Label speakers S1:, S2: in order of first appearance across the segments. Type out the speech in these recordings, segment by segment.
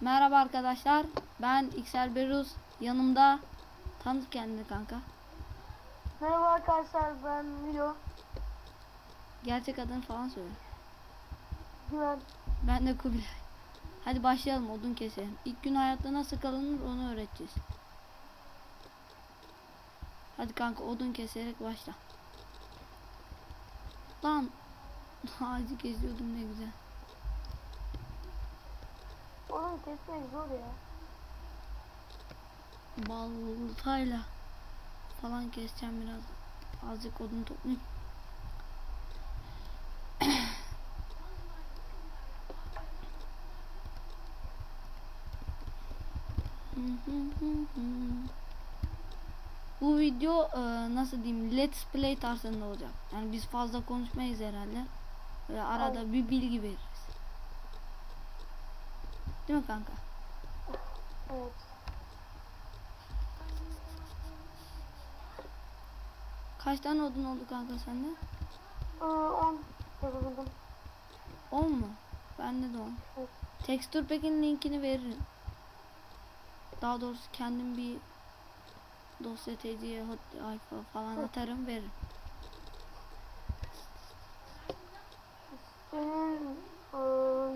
S1: Merhaba arkadaşlar. Ben XL Beruz. Yanımda tanıt kendini kanka.
S2: Merhaba arkadaşlar ben Milo
S1: Gerçek adını falan söyle.
S2: Güven.
S1: Ben de Kubilay. Hadi başlayalım odun keselim. İlk gün hayatta nasıl kalınır onu öğreteceğiz. Hadi kanka odun keserek başla. Lan ağacı kesiyordum ne güzel.
S2: Kesmek zor ya.
S1: baltayla falan keseceğim biraz. Azıcık odun toplayayım. Bu video e, nasıl diyeyim let's play tarzında olacak. Yani biz fazla konuşmayız herhalde. Böyle arada bir bilgi veririz. Değil mi kanka?
S2: Evet.
S1: Kaç tane odun oldu kanka sende?
S2: Ee, 10 yapabildim.
S1: 10 mu? Bende de 10.
S2: Evet.
S1: Tekstür Pack'in linkini veririm. Daha doğrusu kendim bir dosya alfa falan atarım veririm.
S2: Senin e,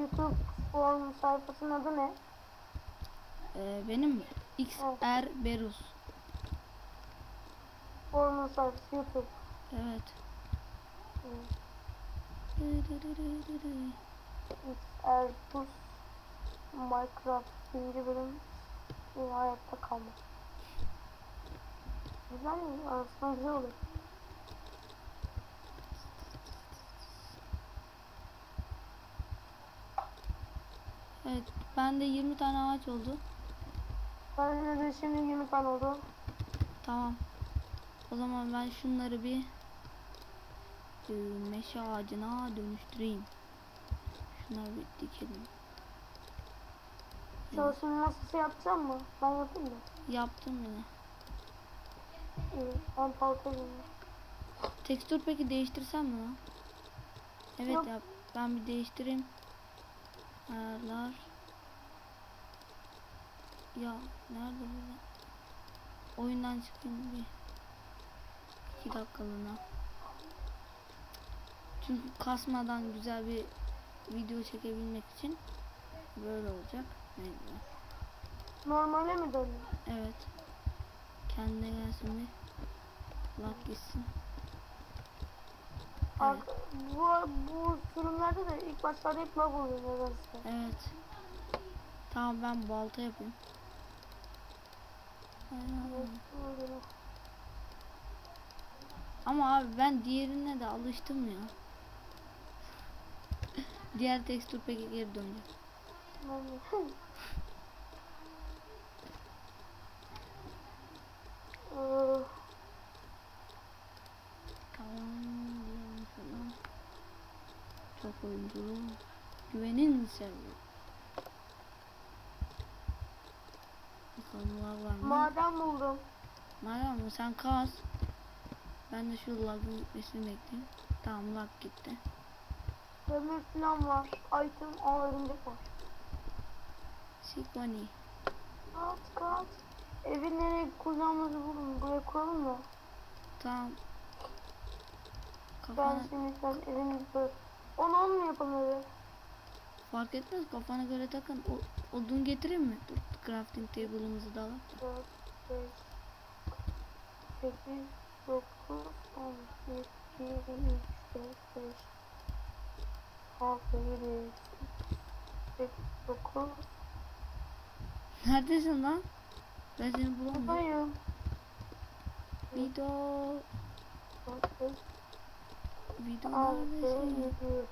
S2: YouTube form sayfasının adı ne?
S1: Ee, benim mi? XR Berus.
S2: Formun sayfası YouTube.
S1: Evet.
S2: Erbus Minecraft birinci bölüm hayatta kalma. Güzel mi? Aslında güzel olur.
S1: Evet. Bende 20 tane ağaç oldu.
S2: Bende de şimdi 20 tane oldu.
S1: Tamam. O zaman ben şunları bir meşe ağacına dönüştüreyim. Şunları bir dikelim.
S2: Çalışma masası yapacağım mı? Ben yapayım mı?
S1: Yaptım yine.
S2: İyi. Ben paltayım.
S1: Tekstür peki değiştirsem mi? Evet
S2: Yok.
S1: yap. Ben bir değiştireyim. Ayarlar. Ya nerede burada? Oyundan çıkayım bir. İki dakikalığına. Çünkü kasmadan güzel bir video çekebilmek için böyle olacak. Neyse.
S2: Normale mi dönüyor?
S1: Evet. Kendine gelsin bir. Lag gitsin.
S2: Bak bu, bu sürümlerde de ilk başlarda hep lag oluyor nedense.
S1: Evet. Tamam ben balta yapayım.
S2: Evet.
S1: Ama abi ben diğerine de alıştım ya. Diğer tekstür peki geri dönecek.
S2: Ben- Ee,
S1: Tamam. diyelim falan. Çok oyuncu. Güvenin seviyor. Bakalım lag var mı?
S2: Maden buldum.
S1: Madem mı sen kaz. Ben de şu lagın gitmesini bekleyeyim. Tamam lag gitti.
S2: Demir falan var. Item, aa örümcek var.
S1: Sikoni.
S2: Kaç kaç. Evi nereye kuracağımızı bulun. Buraya kuralım mı?
S1: Tamam.
S2: Ben
S1: Kafana
S2: şimdi sen evini böyle. Onu on mu yapalım evi?
S1: fark etmez kafana göre takın. O, odun getireyim mi? Crafting table'ımızı da alalım.
S2: 4, 5, 8, 9, 10, 1, 2, 3, 4, 5, 6, 7, 8, 9,
S1: Neredesin lan? Ben seni bulamıyorum.
S2: buradayım.
S1: Video,
S2: 4, 5,
S1: video
S2: 6,
S1: neredesin?
S2: 7,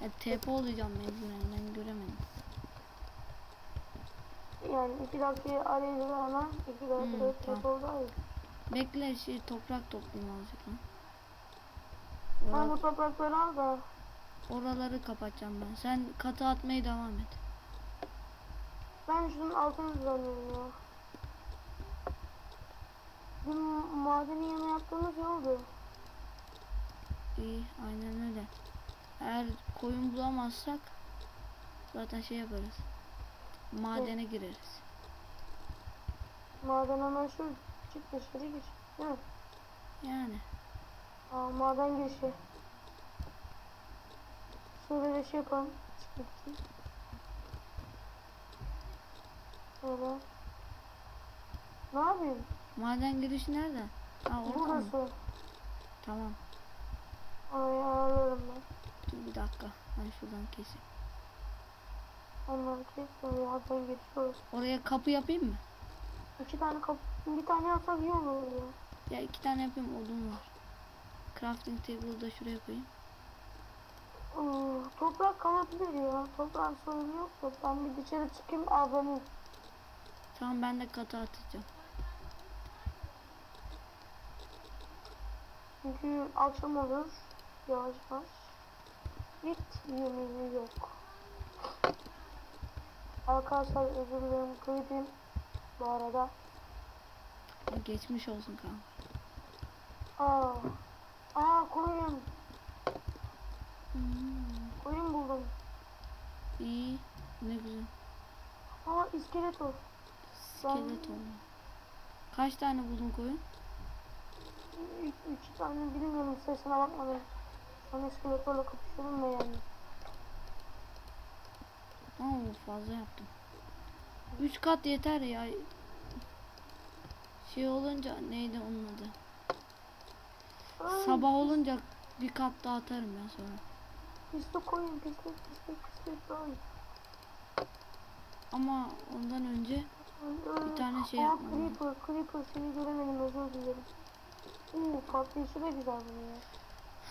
S1: Ya TP olacağım mecburen ben göremedim.
S2: yani 2 dakika ama 2
S1: Hmm,
S2: dakika
S1: tamam.
S2: tek oldu.
S1: Bekle şey toprak toplayayım azıcık lan.
S2: Ben bu toprakları al da
S1: oraları kapatacağım ben. Sen katı atmaya devam et.
S2: ben şunun altını düzenliyorum ya. Dün madeni yeme yaptığımız iyi oldu.
S1: İyi aynen öyle. Eğer koyun bulamazsak Zaten şey yaparız. Madene gireriz.
S2: Maden hemen şu çık dışarı gir. Değil mi?
S1: Yani.
S2: Aa, maden girişi. Şöyle de şey yapalım. Çıkmak için. Şöyle. Ne yapayım?
S1: Maden girişi nerede? Ha orada mı?
S2: Burası.
S1: Tamam.
S2: Orayı ayarlarım ben.
S1: Dur bir dakika. Ben şuradan keseyim.
S2: Onları kes. Böyle yerden geçiyoruz.
S1: Oraya kapı yapayım mı?
S2: İki tane kapı. Bir tane yapsak iyi olur ya.
S1: Ya iki tane yapayım odun var. Crafting table'ı da şuraya koyayım.
S2: Oo, toprak kalabilir ya. Toprak sorun yok da. Ben bir dışarı çıkayım avlanayım.
S1: Tamam ben de katı atacağım.
S2: Çünkü akşam olur. Yavaş yavaş. Hiç yemeği yok. Arkadaşlar özür dilerim. Kıydım. Bu arada.
S1: Geçmiş olsun kanka.
S2: Aa. Aa koyun.
S1: Hmm,
S2: Koyun buldum.
S1: iyi. Ne güzel.
S2: Aa iskeletor.
S1: İskelet oldu. Kaç tane buldun koyun?
S2: Üç, üç tane bilmiyorum sayısına bakmadım. Sonra iskeletorla kapışıyorum ve yani.
S1: Oo fazla yaptım. 3 kat yeter ya. Şey olunca neydi onun adı?
S2: Ay,
S1: Sabah olunca bir kat daha atarım ya sonra.
S2: Pislik koyun pislik pislik pislik koyun.
S1: Ama ondan önce Bir tane şey yapmam lazım.
S2: Creeper, Creeper seni göremedim özür dilerim. Oo patlayışı da güzel bunun ya.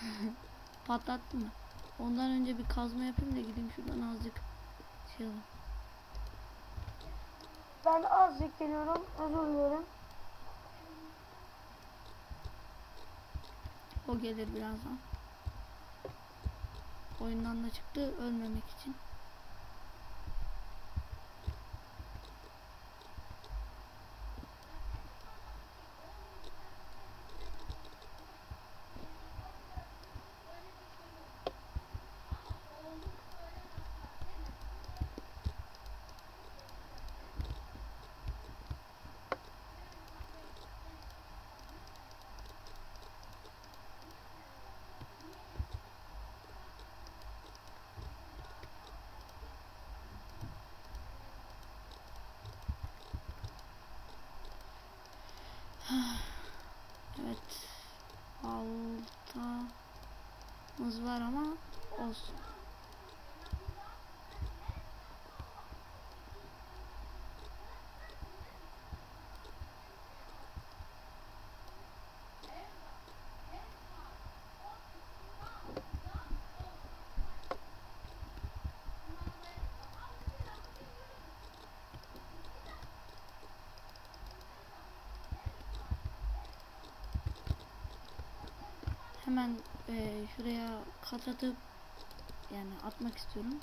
S1: patlattı mı? Ondan önce bir kazma yapayım da gideyim şuradan azıcık şey alayım.
S2: Ben azıcık geliyorum özür dilerim.
S1: O gelir birazdan. Oyundan da çıktı ölmemek için. Evet. Baltamız var ama olsun. Hemen eee, şuraya kat yani atmak istiyorum.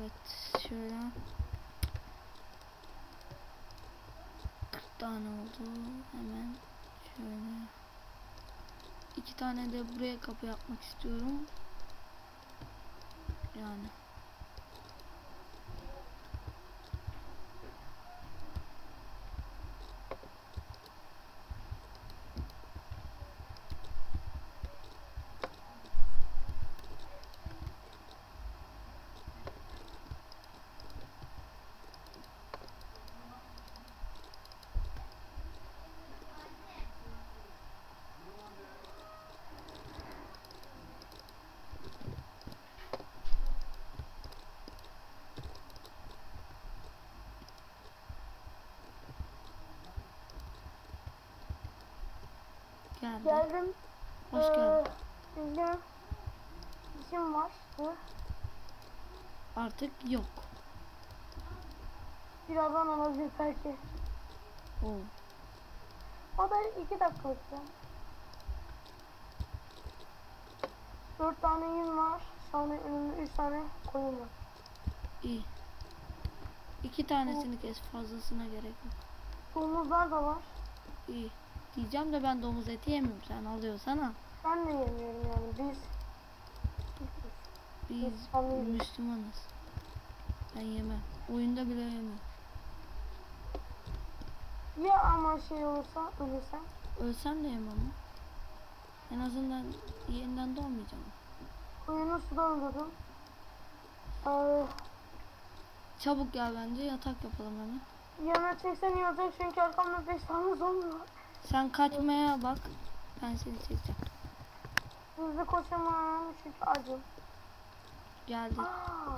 S1: Evet şöyle. 40 tane oldu. Hemen şöyle. İki tane de buraya kapı yapmak istiyorum. Yani geldi.
S2: Geldim.
S1: Hoş
S2: Ee,
S1: geldin.
S2: Bizim işim var.
S1: Artık yok.
S2: Birazdan olabilir belki.
S1: Oo.
S2: O da iki dakikalık. Dört tane yün var. Sonra önümde üç tane koyun var.
S1: İyi. İki tanesini kes. Fazlasına gerek yok.
S2: Domuzlar da var.
S1: İyi. Diyeceğim de ben domuz eti yemiyorum. Sen alıyorsan al.
S2: Ben de yemiyorum yani. Biz
S1: Biz
S2: Müslümanız.
S1: Müslümanız. Ben yemem. Oyunda bile yemem.
S2: ya ama şey olursa ölürsem.
S1: Ölsem de yemem. En azından yeniden doğmayacağım.
S2: Koyunu suda öldürdüm. Ee,
S1: Çabuk gel bence yatak yapalım hemen.
S2: yemek çeksen olacak çünkü arkamda beş tane zombi var.
S1: Sen kaçmaya bak. Ben seni çekeceğim.
S2: Hızlı koşamam çünkü acım.
S1: Geldi.
S2: Aa,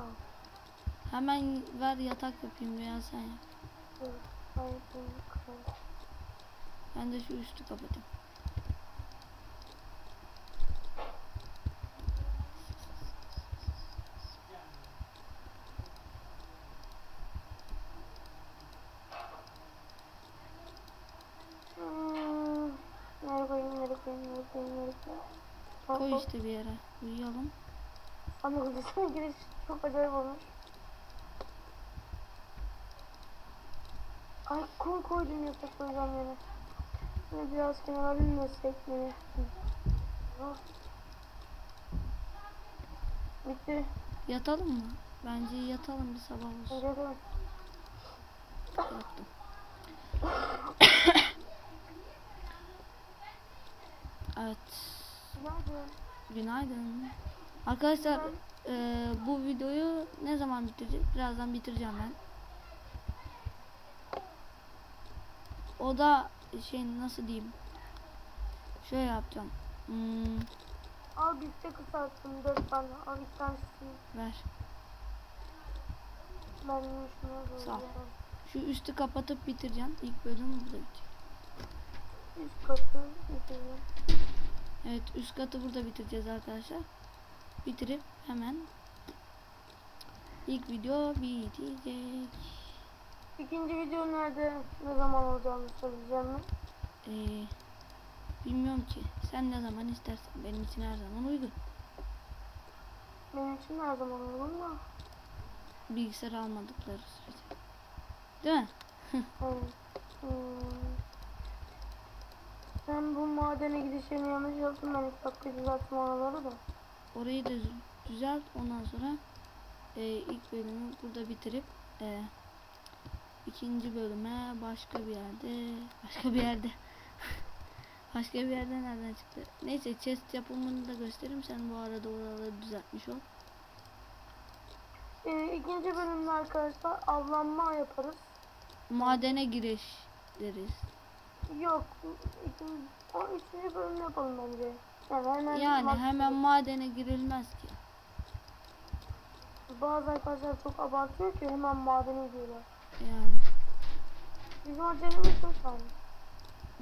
S1: Hemen ver yatak yapayım veya sen yap.
S2: Ben
S1: de şu üstü kapatayım.
S2: Hmm, nereye koyayım, nereye koyayım, nereye koyayım, nereye koyayım. Bak,
S1: Koy işte bir yere. Uyuyalım.
S2: Ama odasına giriş çok acayip olmuş. Ay kum koydum yatak koyacağım yine. Şimdi biraz kenara binmesek yine. Oh. Bitti.
S1: Yatalım mı? Bence yatalım bir sabah olsun.
S2: De
S1: Yattım. Evet.
S2: Günaydın.
S1: Günaydın. Arkadaşlar eee, bu videoyu ne zaman bitireceğiz? Birazdan bitireceğim ben. O da şey nasıl diyeyim? Şöyle yapacağım. Hmm,
S2: Al bifte kısalttım dört tane. Al bir tanesini.
S1: ver.
S2: Ben şuna
S1: Sağ ol. Şu üstü kapatıp bitireceğim. İlk bölüm burada bitecek.
S2: Üst katı bitirdim.
S1: Evet üst katı burada bitireceğiz arkadaşlar. Bitirip hemen ilk video bitecek.
S2: İkinci video nerede, ne zaman olacağını söyleyeceğim mi?
S1: Ee, bilmiyorum ki. Sen ne zaman istersen. Benim için her zaman uygun.
S2: Benim için her zaman uygun da.
S1: Bilgisayar almadıkları sürece. Değil mi?
S2: Evet. Hmm. Ben bu madene gidişini yanlış yaptım. Ben ilk dakika düzelttim oraları da.
S1: Orayı da dü- düzelt. Ondan sonra e, ilk bölümü burada bitirip e, ikinci bölüme başka bir yerde başka bir yerde başka bir yerde nereden çıktı? Neyse chest yapımını da göstereyim. Sen bu arada oraları düzeltmiş ol.
S2: Ee, ikinci bölümde arkadaşlar avlanma yaparız.
S1: Madene giriş deriz.
S2: Yok. o üçüncü bölümü yapalım bence. Yani hemen
S1: Yani hemen madene girilmez ki.
S2: Bazı arkadaşlar çok abartıyor ki hemen madene gidiyorlar.
S1: Yani.
S2: Bizim acelemiz çok var.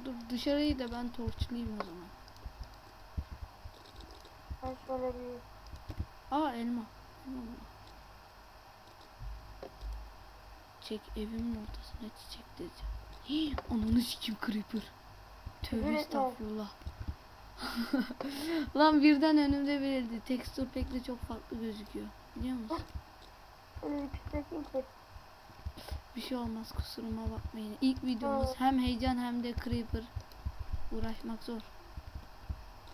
S1: Dur dışarıyı da ben torçlayayım o zaman.
S2: Ben şöyle bir
S1: Aa elma. elma. Çek evimin ortasına çiçek diyeceğim. Hii, ananı sikim creeper. Tövbe estağfurullah. Lan birden önümde belirdi. Tekstür pek de çok farklı gözüküyor. Biliyor musun?
S2: öyle bir
S1: şey olmaz kusuruma bakmayın. İlk videomuz hem heyecan hem de creeper. Uğraşmak zor.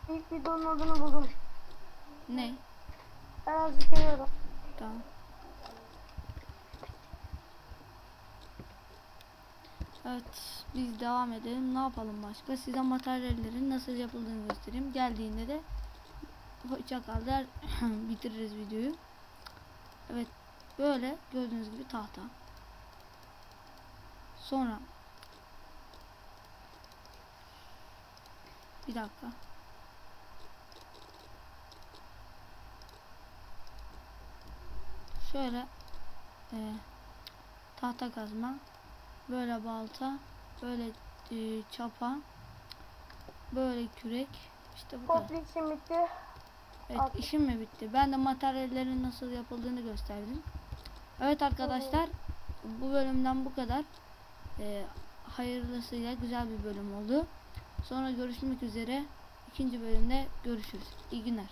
S2: İlk videonun adını buldum.
S1: Ne?
S2: Ben azıcık geliyorum.
S1: Tamam. Evet, biz devam edelim. Ne yapalım başka? Size materyallerin nasıl yapıldığını göstereyim. Geldiğinde de hoşça kal der bitiririz videoyu. Evet, böyle gördüğünüz gibi tahta. Sonra bir dakika. Şöyle e, tahta kazma, böyle balta, böyle e, çapa, Böyle kürek. İşte bu kadar.
S2: İşim bitti.
S1: Evet
S2: Al.
S1: işim mi bitti? Ben de materyallerin nasıl yapıldığını gösterdim. Evet arkadaşlar bu bölümden bu kadar. Ee, hayırlısıyla güzel bir bölüm oldu. Sonra görüşmek üzere. İkinci bölümde görüşürüz. İyi günler.